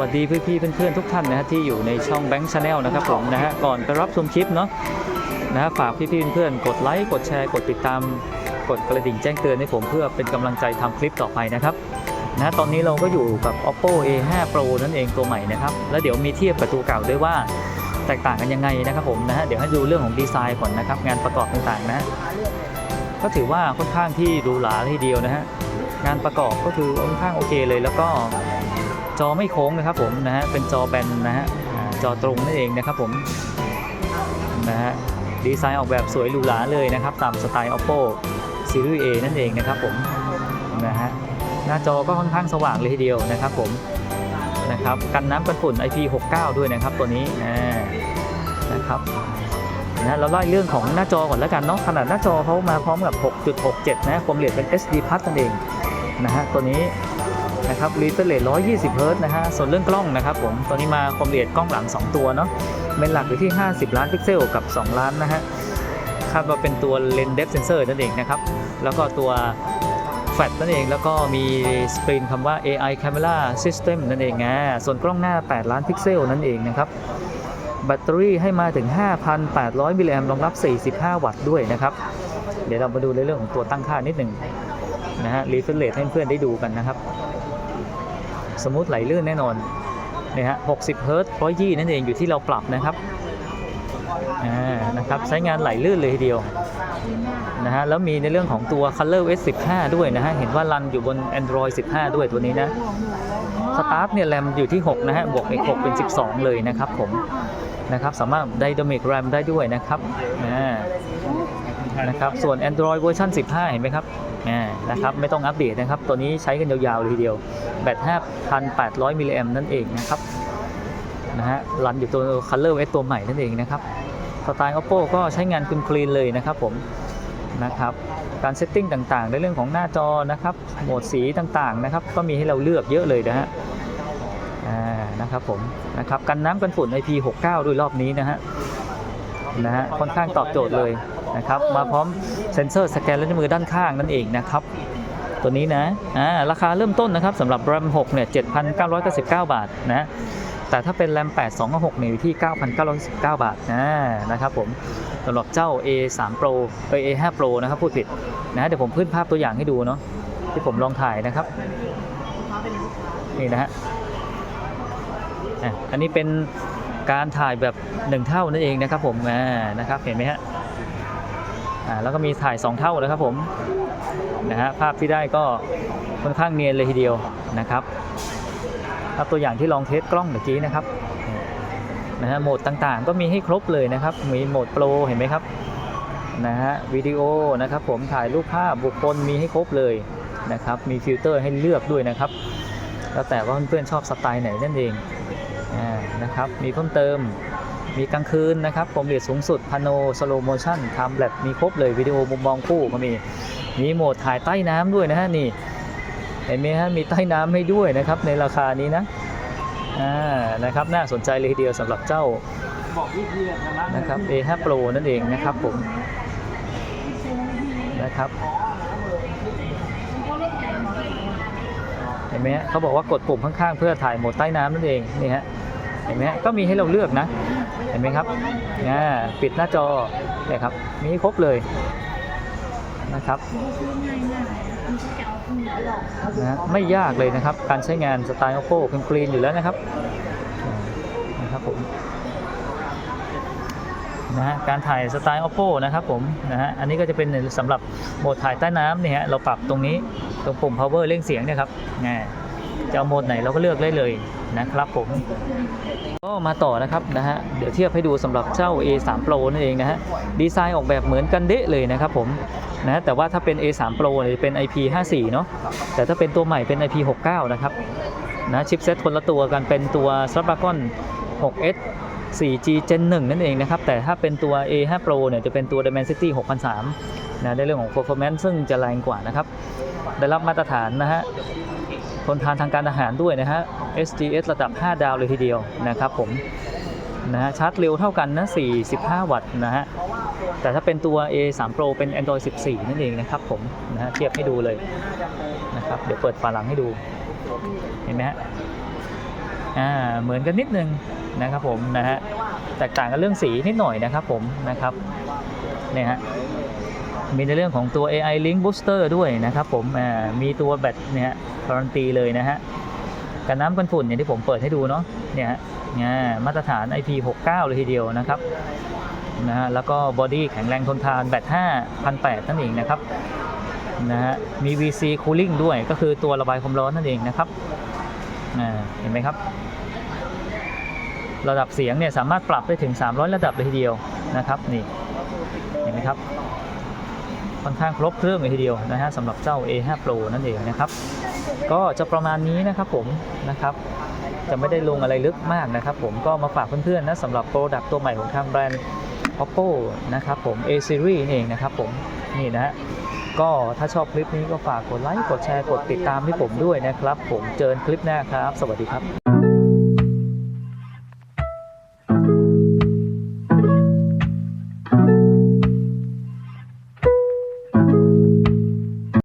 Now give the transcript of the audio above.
วัสดีพี่ๆเพื่อนๆทุกท่านนะฮะที่อยู่ในช่องแบงค์ชาแนลนะครับผมนะฮะก่อนไปรับชมคลิปเนาะนะฮะฝากพี่ๆเพื่อนๆกดไลค์กดแชร์กดติดตามกดกระดิ่งแจ้งเตือนให้ผมเพื่อเป็นกำลังใจทำคลิปต่อไปนะครับนะฮะตอนนี้เราก็อยู่กับ oppo a5 pro นั่นเองตัวใหม่นะครับแล้วเดี๋ยวมีเทียบกับตัวเก่าด้วยว่าแตกต่างกันยังไงนะครับผมนะฮะเดี๋ยวให้ดูเรื่องของดีไซน์ก่อนนะครับงานประกอบต่างๆนะฮะก็ถือว่าค่อนข้างที่หรูหราทีเดียวนะฮะงานประกอบก็คือค่อนข้างโอเคเลยแล้วก็ จอไม่โค้งนะครับผมนะฮะเป็นจอแบนนะฮะจอตรงนั่นเองนะครับผมนะฮะดีไซน์ออกแบบสวยหรูหราเลยนะครับ ตามสไตล์ oppo series A นั่นเองนะครับผมนะฮะหน้าจอก็ค่อนข้างสว่างเลยทีเดียวนะครับผมนะครับกันน้ำกันฝุ่น IP69 ด้วยนะครับตัวนี้นะครับนะเราไล่เรื่องของหน้าจอก่อนแล้วกันเนาะขนาดหน้าจอเขามาพร้อมกับ 6.67 นะความละเอียดเป็น SD Plus นั่นเองนะฮะตัวนี้ นะครับรีเฟรชเรท120 เฮิร์ตซ์นะฮะ ส่วนเรื่องกล้องนะครับผมตัวนี้มาความละเอียดกล้องหลัง 2 ตัวเนาะเป็นหลักอยู่ที่ 50 ล้านพิกเซลกับ 2 ล้านนะฮะ คาดว่าเป็นตัวเลนส์เดฟเซนเซอร์นั่นเองนะครับ แล้วก็ตัวแฟลชนั่นเอง แล้วก็มีสกรีนคำว่า AI Camera System นั่นเองนะส่วนกล้องหน้า 8 ล้านพิกเซลนั่นเองนะครับแบตเตอรี่ให้มาถึง 5,800 มิลลิแอมป์รองรับ 45 วัตต์ด้วยนะครับ เดี๋ยวเรามาดูในเรื่องของตัวตั้งค่านิดหนึ่งนะฮะรีเฟรชเรทให้เพื่อนๆได้ดูกันนะครับ สมูทไหลลื่นแน่นอนนี่ฮะ60เฮิร์ตซ์120นั่นเองอยู่ที่เราปรับนะครับอ่านะครับใช้งานไหลลื่นเลยทีเดียวนะฮะแล้วมีในเรื่องของตัว Color S 15ด้วยนะฮะเห็นว่ารันอยู่บน Android 15 ด้วยตัวนี้นะสตาร์ทเนี่ยแรมอยู่ที่ 6 นะฮะบวกอีก6เป็น 12 เลยนะครับผมนะครับสามารถไดนามิกแรมได้ด้วยนะครับอ่านะครับส่วน Android เวอร์ชัน15 เห็นไหมครับ นะครับไม่ต้องอัปเดตนะครับ ตัวนี้ใช้กันยาวๆเลยทีเดียว แบต 5,800 มิลลิแอมนั่นเองนะครับนะฮะรันอยู่ตัว Color S ตัวใหม่นั่นเองนะครับสไตล์ oppo ก็ใช้งานคุณคลีนเลยนะครับผมนะครับการเซตติ้งต่างๆ ในเรื่องของหน้าจอนะครับโหมดสีต่างๆนะครับก็มีให้เราเลือกเยอะเลยนะฮะอ่านะครับผมนะครับกันน้ำกันฝุ่น IP69 ด้วยรอบนี้นะฮะนะฮะค่อนข้างตอบโจทย์เลยนะครับมาพร้อมเซ็นเซอร์สแกนลายนิ้วมือด้านข้างนั่นเองนะครับ ตัวนี้นะอ่าราคาเริ่มต้นนะครับสำหรับ RAM 6เนี่ย7,999 บาทนะแต่ถ้าเป็น RAM 8 2 6เนี่ยอยู่ที่ 9,919บาทนะนะครับผมสำหรับเจ้า A3 Pro เอ้ย A5 Pro นะครับพูดผิดนะเดี๋ยวผมขึ้นภาพตัวอย่างให้ดูเนาะที่ผมลองถ่ายนะครับนี่นะฮะอันนี้เป็นการถ่ายแบบ 1 เท่านั่นเองนะครับผมนะครับเห็นไหมฮะ อ่าแล้วก็มีถ่าย 2 เท่านะครับผมนะฮะภาพที่ได้ก็ค่อนข้างเนียนเลยทีเดียวนะครับครับตัวอย่างที่ลองเทสกล้องเมื่อกี้นะครับนะฮะโหมดต่างๆ ก็มีให้ครบเลยนะครับ มีโหมดโปรเห็นไหมครับนะฮะวิดีโอนะครับผมถ่ายรูปภาพบุคคลมีให้ครบเลยนะครับมีฟิลเตอร์ให้เลือกด้วยนะครับ แล้วแต่ว่าเพื่อนๆชอบสไตล์ไหนนั่นเองนะครับมีเพิ่มเติม มีกลางคืนนะครับผมเรียสูงสุดพาโนสโลโมชั่นทม์แลปมีครบเลยวิดีโอมุมมองคู่ก็มี มีโหมดถ่ายใต้น้ำด้วยนะฮะนี่เห็นไหมฮะมีใต้น้ำให้ด้วยนะครับในราคานี้นะอ่านะครับน่าสนใจเลยทีเดียวสำหรับเจ้านะครับ A5 Pro นั่นเองนะครับผมนะครับเห็นไหมฮะเขาบอกว่ากดปุ่มข้างๆ เพื่อถ่ายโหมดใต้น้ำนั่นเองนี่ฮะเห็นไหมฮะก็มีให้เราเลือกนะ เห็นไหมครับอ่ปิดหน้าจอเนี่ยครับ มีครบเลยนะครับนะไม่ยากเลยนะครับ การใช้งานสไตล์ oppo เป็นคลีนอยู่แล้วนะครับนะครับผมนะฮะการถ่ายสไตล์ oppo นะครับผมนะฮะอันนี้ก็จะเป็นสำหรับโหมดถ่ายใต้น้ำเนี่ยฮะเราปรับตรงนี้ตรงปุ่ม power เร่งเสียงเนี่ยครับนะ จะเอาโหมดไหนเราก็เลือกได้เลยนะครับผมก็มาต่อนะครับนะฮะเดี๋ยวเทียบให้ดูสำหรับเจ้า A3 Pro นั่นเองนะฮะดีไซน์ออกแบบเหมือนกันเดะเลยนะครับผมนะแต่ว่าถ้าเป็น A3 Pro เนี่ยจะเป็น IP54 เนาะแต่ถ้าเป็นตัวใหม่เป็น IP69 นะครับนะชิปเซ็ตคนละตัวกันเป็นตัว Snapdragon 6S 4G Gen 1 นั่นเองนะครับ แต่ถ้าเป็นตัว A5 Pro เนี่ยจะเป็นตัว Dimensity 6003นะในเรื่องของ performance ซึ่งจะแรงกว่านะครับ ได้รับมาตรฐานนะฮะ ทนทานทางการอาหารด้วยนะฮะ SGS ระดับ 5 ดาวเลยทีเดียวนะครับผมนะฮะชาร์จเร็วเท่ากันนะ 45 วัตต์นะฮะ แต่ถ้าเป็นตัว A3 Pro เป็น Android 14 นั่นเองนะครับผมนะฮะเทียบให้ดูเลยนะครับเดี๋ยวเปิดฝาหลังให้ดู เห็นไหมฮะอ่าเหมือนกันนิดนึงนะครับผมนะฮะแตกต่างกันเรื่องสีนิดหน่อยนะครับผมนะครับเนี่ยฮะ มีในเรื่องของตัว AI Link Booster ด้วยนะครับผมมีตัวแบตเนี่ยฮะการันตีเลยนะฮะกันน้ำกันฝุ่นอย่างที่ผมเปิดให้ดูเนาะเนี่ยฮะมาตรฐาน IP69 เลยทีเดียวนะครับนะฮะแล้วก็บอดี้แข็งแรงทนทานแบต5,800นั่นเองนะครับนะฮะมี VC Cooling ด้วยก็คือตัวระบายความร้อนนั่นเองนะครับเห็นไหมครับ ระดับเสียงเนี่ยสามารถปรับได้ถึง 300 ระดับเลยทีเดียวนะครับนี่เห็นไหมครับ ค่อนข้างครบเครื่องเลยทีเดียวนะฮะสำหรับเจ้า A5 Pro นั่นเองนะครับ ก็จะประมาณนี้นะครับผมนะครับจะไม่ได้ลงอะไรลึกมากนะครับผมก็มาฝากเพื่อนๆนะสำหรับโปรดักต์ตัวใหม่ของทางแบรนด์ Oppo นะครับผม A Series นี่เองนะครับผมนี่นะฮะก็ถ้าชอบคลิปนี้ก็ฝากกดไลค์ กดแชร์ กดติดตามให้ผมด้วยนะครับผมเจอกันคลิปหน้าครับ สวัสดีครับ